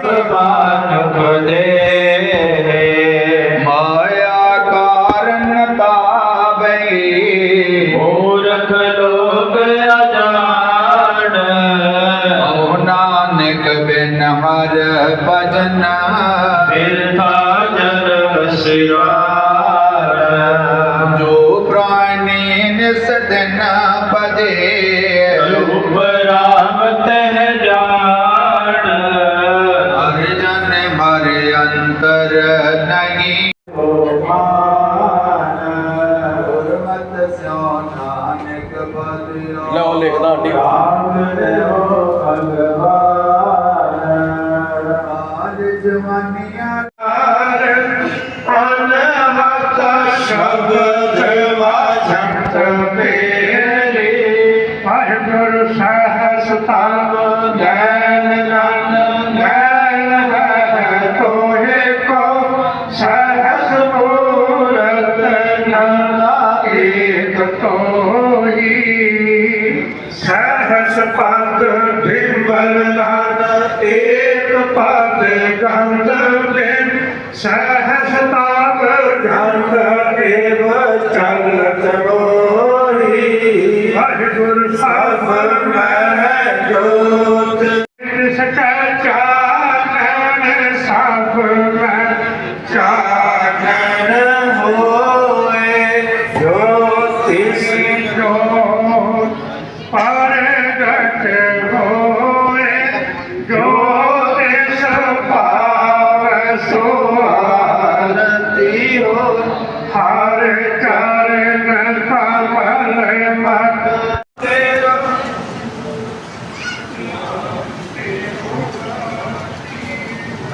Bhagavad ਲਓ ਲਿਖਦਾ aunty. ਜਵਾਨੀਆਂ Sir,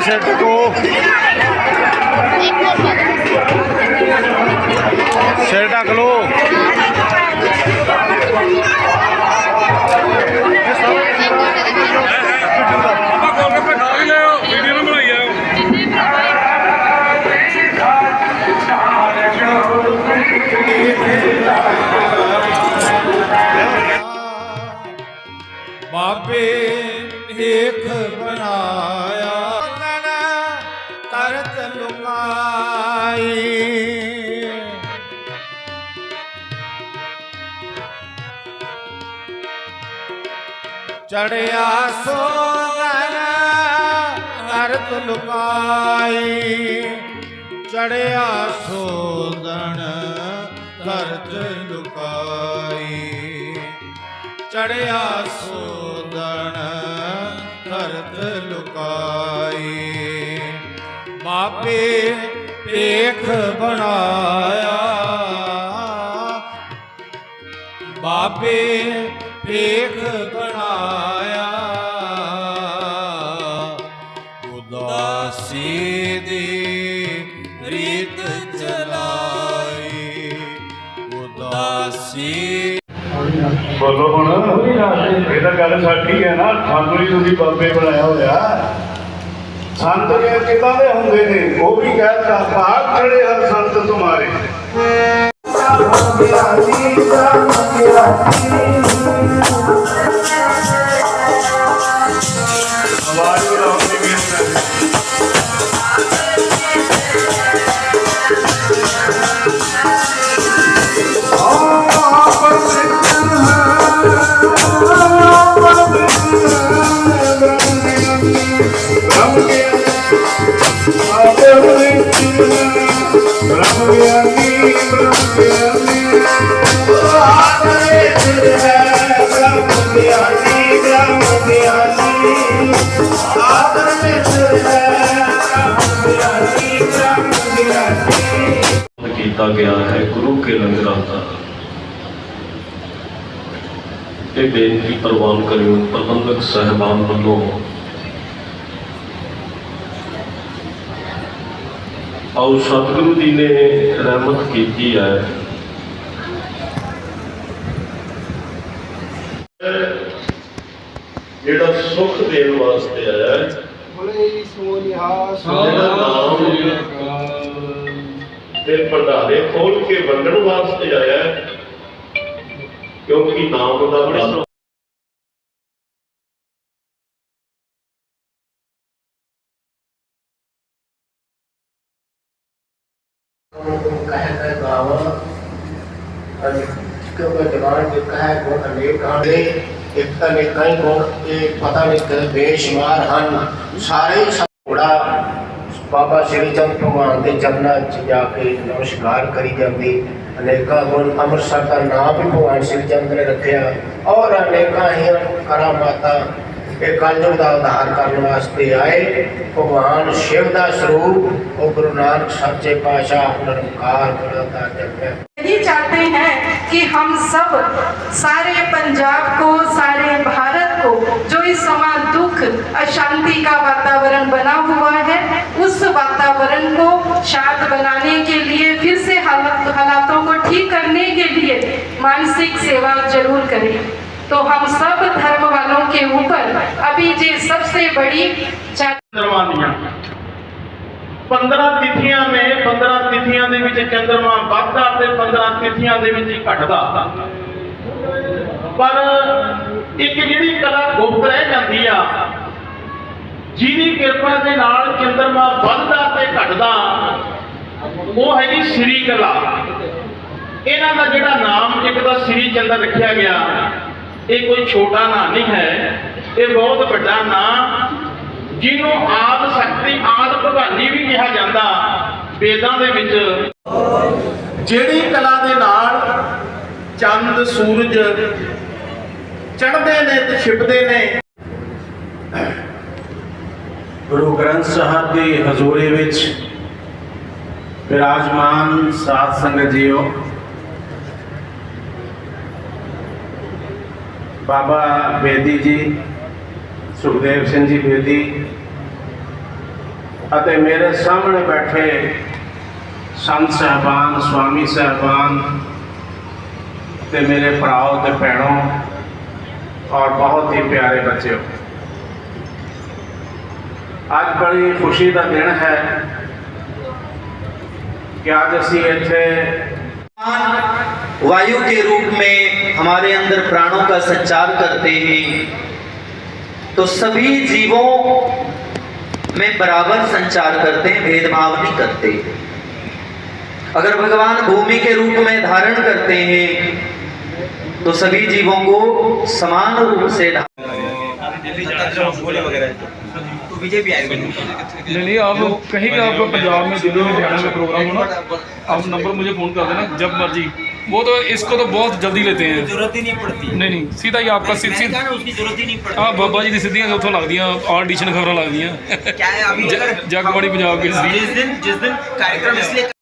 set को ਚੜਿਆ ਸੋਗਣ ਅਰਤ ਲੁਕਾਈ। ਚੜਿਆ ਸੋਗਣ ਕਰਤ ਲੁਕਾਈ। ਚੜਿਆ ਸੋਗਣ ਕਰਤ ਲੁਕਾਈ। ਮਾਪੇ ਪੇਖ ਬਣਾਇਆ। ਬਾਪੇ ਪੇਖ ਬਣਾਇਆ। ਦਾਸੀ ਬੋਲੋ ਹੁਣ। ਇਹ ਤਾਂ ਗੱਲ ਸਾਡੀ ਹੈ ਨਾ। ਸਾਨੂੰ ਹੀ ਤੁਸੀਂ ਬਾਬੇ ਬਣਾਇਆ ਹੋਇਆ। ਸੰਤ ਦੇ ਕਿਦਾਂ ਦੇ ਹੁੰਦੇ ਨੇ। ਉਹ ਵੀ ਕਹਿੰਦਾ ਭਾਗ ਖੜੇ ਹਰ ਸੰਤ ਤੁਮਾਰੇ ਸਾਮਾ ਗਿਆਨੀ ਸਾਮਾ ਗਿਆਨੀ ਕੀਤਾ ਗਿਆ ਹੈ ਗੁਰੂ ਕੇ ਲੰਗਰਾਂ ਦਾ ਇਹ ਬੇਨਤੀ ਪ੍ਰਵਾਨ ਕਰਿਓ ਪ੍ਰਬੰਧਕ ਸਹਿਬਾਨ ਵੱਲੋਂ ਆਓ ਸਤਿਗੁਰੂ ਜੀ ਨੇ ਰਹਿਮਤ ਕੀਤੀ ਹੈ। ਜਿਹੜਾ ਸੁਖ ਦੇਣ ਵਾਸਤੇ ਆਇਆ ਹੈ। ਜਿਹੜਾ ਨਾਮ ਤੇ ਭੰਡਾਰੇ ਖੋਲ ਕੇ ਵੰਡਣ ਵਾਸਤੇ ਆਇਆ ਹੈ ਕਿਉਂਕਿ ਨਾਮ ਦਾ ਬੜਾ कहकर गावा क्योंकि जवान जो कहा गुण अनेक आने एक अनेक कई गुण एक पता नहीं कि बेशुमार ਹਨ ਸਾਰੇ ਹੀ ਥੋੜਾ ਬਾਬਾ ਸ਼੍ਰੀ ਚੰਦ ਭਗਵਾਨ ਦੇ ਚਰਨਾਂ 'ਚ ਜਾ ਕੇ ਨਮਸਕਾਰ ਕਰੀ ਜਾਂਦੀ ਅਨੇਕਾਂ ਗੁਣ ਅੰਮ੍ਰਿਤਸਰ ਦਾ ਨਾਮ ਵੀ ਭਗਵਾਨ ਸ਼੍ਰੀ ਚੰਦ ਨੇ ਰੱਖਿਆ ਔਰ ਅਨੇਕਾਂ ਹੀ ਕਰਾਮਾਤਾਂ ਇਹ ਕਲਯੁਗ ਦਾ ਉਧਾਰ ਕਰਨ ਵਾਸਤੇ ਆਏ ਭਗਵਾਨ ਸ਼ਿਵ ਦਾ ਸਰੂਪ ਉਹ ਗੁਰੂ ਨਾਨਕ ਸੱਚੇ ਪਾਤਸ਼ਾਹ ਨਿਰੰਕਾਰ ਗੁਰਦਾ ਜਪਿਆ यही चाहते हैं कि हम सब सारे पंजाब को सारे भारत को जो इस समय दुख अशांति का वातावरण बना हुआ है उस वातावरण को शांत बनाने के लिए फिर से हालत हालातों को ठीक करने के लिए मानसिक सेवा जरूर करें तो हम सब धर्म वालों के ऊपर अभी जे सबसे बड़ी चा- ਚੰਦਰਮਾਨੀਆਂ 15 ਤਿਥੀਆਂ ਨੇ 15 ਤਿਥੀਆਂ ਦੇ ਵਿੱਚ ਚੰਦਰਮਾ ਵੱਧਦਾ ਤੇ 15 ਤਿਥੀਆਂ ਦੇ ਵਿੱਚ ਹੀ ਘਟਦਾ ਪਰ ਇੱਕ ਜਿਹੜੀ ਕਲਾ ਗੁਪਤ ਰਹਿ ਜਾਂਦੀ ਆ ਜਿਹਦੀ ਕਿਰਪਾ ਦੇ ਨਾਲ ਚੰਦਰਮਾ ਵੱਧਦਾ ਤੇ ਘਟਦਾ ਉਹ ਹੈਗੀ ਸ੍ਰੀ ਕਲਾ ਇਹਨਾਂ ਦਾ ਜਿਹੜਾ ਨਾਮ ਇੱਕ ਤਾਂ ਸ੍ਰੀ ਚੰਦਰ ਰੱਖਿਆ ਗਿਆ ਇਹ ਕੋਈ ਛੋਟਾ ਨਾਂ ਨਹੀਂ ਹੈ। ਇਹ ਬਹੁਤ ਵੱਡਾ ਨਾਂ, ਜਿਹਨੂੰ ਆਦ ਸ਼ਕਤੀ ਆਦ ਭਗਵਾਨੀ ਵੀ ਕਿਹਾ ਜਾਂਦਾ ਵੇਦਾਂ ਦੇ ਵਿੱਚ। ਜਿਹੜੀ ਕਲਾ ਦੇ ਨਾਲ ਚੰਦ, ਸੂਰਜ ਚੜ੍ਹਦੇ ਨੇ ਤੇ ਛਿਪਦੇ ਨੇ। ਗੁਰੂ ਗ੍ਰੰਥ ਸਾਹਿਬ ਦੀ ਹਜ਼ੂਰੀ ਵਿੱਚ ਵਿਰਾਜਮਾਨ ਸਾਧ ਸੰਗਤ ਜੀਓ ਬਾਬਾ ਬੇਦੀ ਜੀ, ਸੁਖਦੇਵ ਸਿੰਘ ਜੀ ਬੇਦੀ ਅਤੇ ਮੇਰੇ ਸਾਹਮਣੇ ਬੈਠੇ ਸੰਤ ਸਹਿਬਾਨ, ਸਵਾਮੀ ਸਹਿਬਾਨ ਤੇ ਮੇਰੇ ਭਰਾਓ ਤੇ ਭੈਣੋ ਔਰ ਬਹੁਤ ਹੀ ਪਿਆਰੇ ਬੱਚਿਓ। ਅੱਜ ਬੜੀ ਖੁਸ਼ੀ ਦਾ ਦਿਨ ਹੈ ਕਿ ਅੱਜ ਅਸੀਂ ਇੱਥੇ वायु के रूप में हमारे अंदर प्राणों का संचार करते हैं। तो सभी जीवों में बराबर संचार करते हैं, भेदभाव नहीं करते। अगर भगवान भूमि के रूप में धारण करते हैं तो सभी जीवों को समान रूप से विजय भी आएगा नहीं नहीं आप कहीं का आपका पंजाब में दिल्ली में हरियाणा में प्रोग्राम हो ना आप नंबर मुझे फ़ोन कर देना जब मर्जी वो तो इसको तो बहुत जल्दी लेते हैं जरूरत ही नहीं पड़ती नहीं नहीं सीधा ही आपका सीधी उसकी जरूरत ही नहीं पड़ती हाँ ਬਾਬਾ ਜੀ ਦੀ ਸਿੱਧੀਆਂ ਉੱਥੋਂ ਲੱਗਦੀਆਂ ਆਲ ਐਡੀਸ਼ਨ ਖਬਰਾਂ ਲੱਗਦੀਆਂ ਕਿਆ ਹੈ ਅਭੀ ਜਗ ਬੜੀ ਪੰਜਾਬ ਕੇ ਜਿਸ ਦਿਨ ਜਿਸ ਦਿਨ कार्यक्रम इसलिए